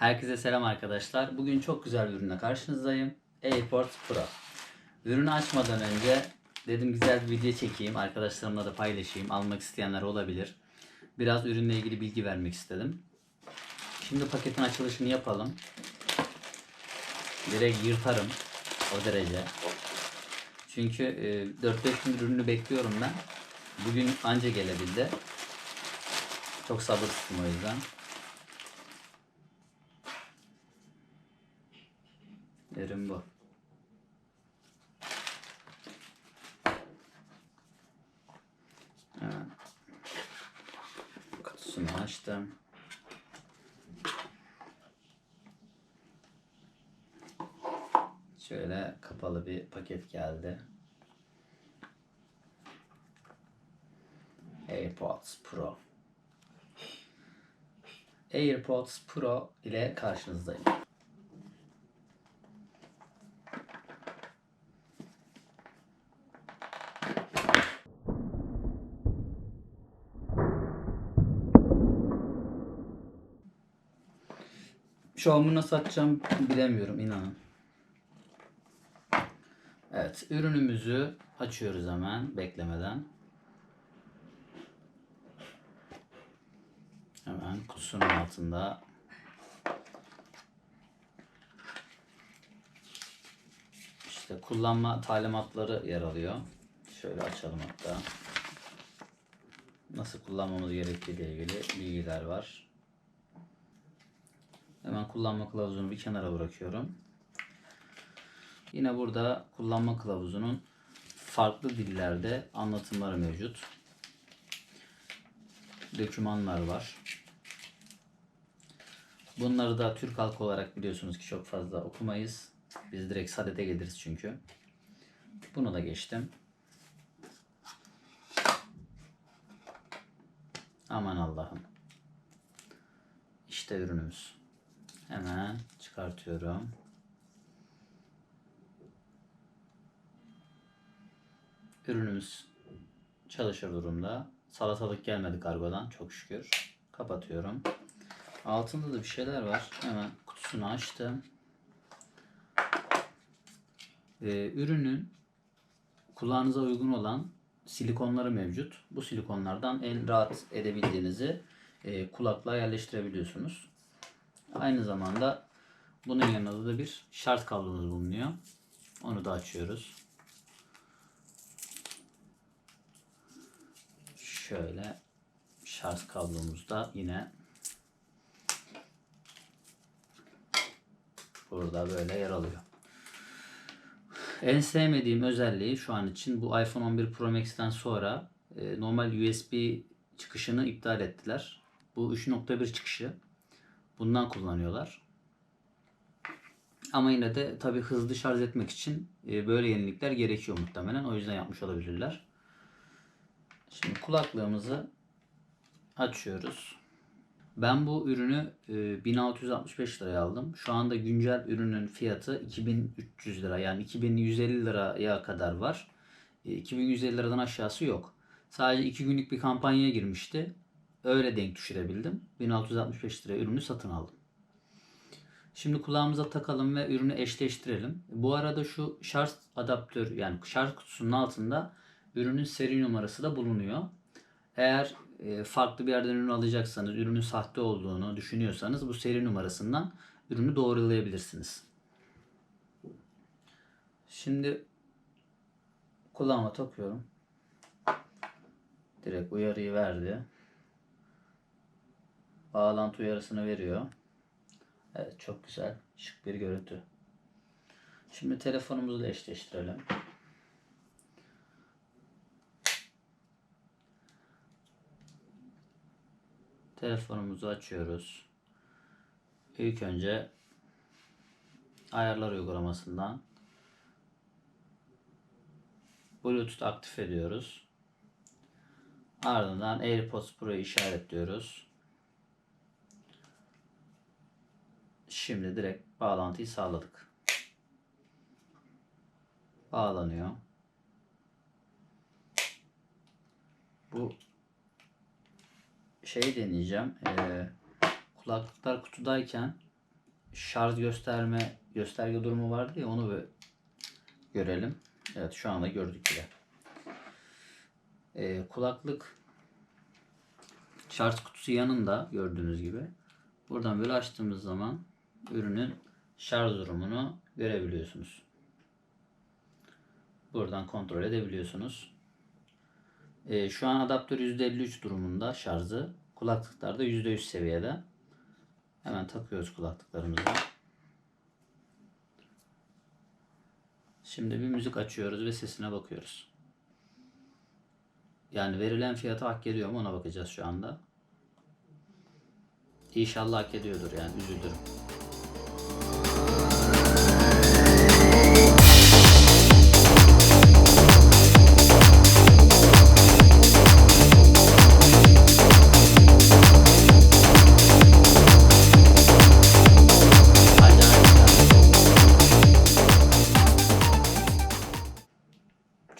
Herkese selam arkadaşlar. Bugün çok güzel bir ürünle karşınızdayım. AirPods Pro. Ürünü açmadan önce dedim güzel bir video çekeyim. Arkadaşlarımla da paylaşayım. Almak isteyenler olabilir. Biraz ürünle ilgili bilgi vermek istedim. Şimdi paketin açılışını yapalım. Direkt yırtarım. O derece. Çünkü e, 4-5 gün ürünü bekliyorum ben. Bugün anca gelebildi. Çok sabırsızım o yüzden. Ürün bu. Evet. Kutusunu açtım. Şöyle kapalı bir paket geldi. AirPods Pro. AirPods Pro ile karşınızdayım. Şu an bunu nasıl açacağım bilemiyorum inanın. Evet ürünümüzü açıyoruz hemen beklemeden. Hemen kutusunun altında. İşte kullanma talimatları yer alıyor. Şöyle açalım hatta. Nasıl kullanmamız gerektiği ile ilgili bilgiler var. Kullanma kılavuzunu bir kenara bırakıyorum. Yine burada kullanma kılavuzunun farklı dillerde anlatımları mevcut. Dokümanlar var. Bunları da Türk halkı olarak biliyorsunuz ki çok fazla okumayız. Biz direkt sadete geliriz çünkü. Bunu da geçtim. Aman Allah'ım. İşte ürünümüz. Hemen çıkartıyorum. Ürünümüz çalışır durumda. Salatalık gelmedi kargodan çok şükür. Kapatıyorum. Altında da bir şeyler var. Hemen kutusunu açtım. Ee, ürünün kulağınıza uygun olan silikonları mevcut. Bu silikonlardan en rahat edebildiğinizi e, kulaklığa yerleştirebiliyorsunuz. Aynı zamanda bunun yanında da bir şarj kablomuz bulunuyor. Onu da açıyoruz. Şöyle şarj kablomuz da yine burada böyle yer alıyor. En sevmediğim özelliği şu an için bu iPhone 11 Pro Max'ten sonra e, normal USB çıkışını iptal ettiler. Bu 3.1 çıkışı. Bundan kullanıyorlar. Ama yine de tabi hızlı şarj etmek için e, böyle yenilikler gerekiyor muhtemelen. O yüzden yapmış olabilirler. Şimdi kulaklığımızı açıyoruz. Ben bu ürünü e, 1665 liraya aldım. Şu anda güncel ürünün fiyatı 2300 lira yani 2150 liraya kadar var. E, 2150 liradan aşağısı yok. Sadece 2 günlük bir kampanyaya girmişti. Öyle denk düşürebildim. 1665 liraya ürünü satın aldım. Şimdi kulağımıza takalım ve ürünü eşleştirelim. Bu arada şu şarj adaptör yani şarj kutusunun altında ürünün seri numarası da bulunuyor. Eğer e, farklı bir yerden ürün alacaksanız, ürünün sahte olduğunu düşünüyorsanız bu seri numarasından ürünü doğrulayabilirsiniz. Şimdi kulağıma takıyorum. Direkt uyarıyı verdi. Bağlantı uyarısını veriyor. Evet çok güzel. Şık bir görüntü. Şimdi telefonumuzla eşleştirelim. Telefonumuzu açıyoruz. İlk önce ayarlar uygulamasından Bluetooth aktif ediyoruz. Ardından AirPods Pro'yu işaretliyoruz. Şimdi direkt bağlantıyı sağladık. Bağlanıyor. Bu şey deneyeceğim. Ee, kulaklıklar kutudayken şarj gösterme gösterge durumu vardı ya onu bir görelim. Evet şu anda gördük bile. Ee, kulaklık şarj kutusu yanında gördüğünüz gibi. Buradan böyle açtığımız zaman ürünün şarj durumunu görebiliyorsunuz. Buradan kontrol edebiliyorsunuz. Ee, şu an adaptör %53 durumunda şarjı. Kulaklıklar da %100 seviyede. Hemen takıyoruz kulaklıklarımızı. Şimdi bir müzik açıyoruz ve sesine bakıyoruz. Yani verilen fiyatı hak ediyor mu ona bakacağız şu anda. İnşallah hak ediyordur yani üzülürüm.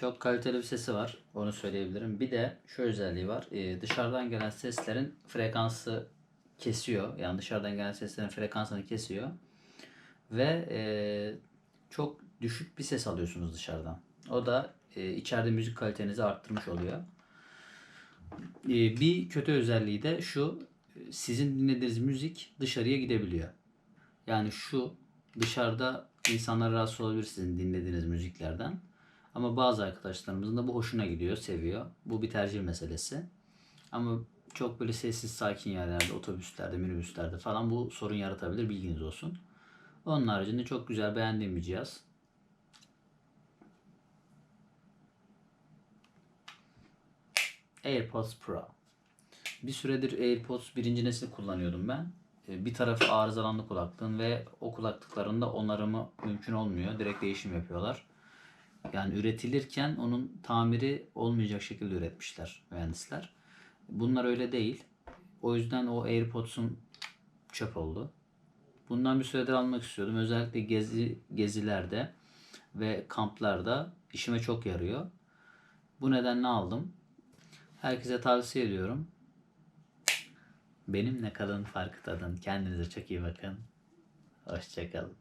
Çok kaliteli bir sesi var. Onu söyleyebilirim. Bir de şu özelliği var. Ee, dışarıdan gelen seslerin frekansı kesiyor. Yani dışarıdan gelen seslerin frekansını kesiyor. Ve e, çok düşük bir ses alıyorsunuz dışarıdan. O da e, içeride müzik kalitenizi arttırmış oluyor. E, bir kötü özelliği de şu. Sizin dinlediğiniz müzik dışarıya gidebiliyor. Yani şu dışarıda insanlar rahatsız olabilir sizin dinlediğiniz müziklerden. Ama bazı arkadaşlarımızın da bu hoşuna gidiyor, seviyor. Bu bir tercih meselesi. Ama çok böyle sessiz sakin yerlerde, otobüslerde, minibüslerde falan bu sorun yaratabilir bilginiz olsun. Onun haricinde çok güzel beğendiğim bir cihaz. AirPods Pro. Bir süredir AirPods birinci nesil kullanıyordum ben. Ee, Bir tarafı arızalandı kulaklığın ve o kulaklıklarında onarımı mümkün olmuyor. Direkt değişim yapıyorlar. Yani üretilirken onun tamiri olmayacak şekilde üretmişler mühendisler. Bunlar öyle değil. O yüzden o AirPods'un çöp oldu. Bundan bir süredir almak istiyordum. Özellikle gezi gezilerde ve kamplarda işime çok yarıyor. Bu nedenle aldım. Herkese tavsiye ediyorum. Benimle kalın farkı tadın. Kendinize çok iyi bakın. Hoşçakalın.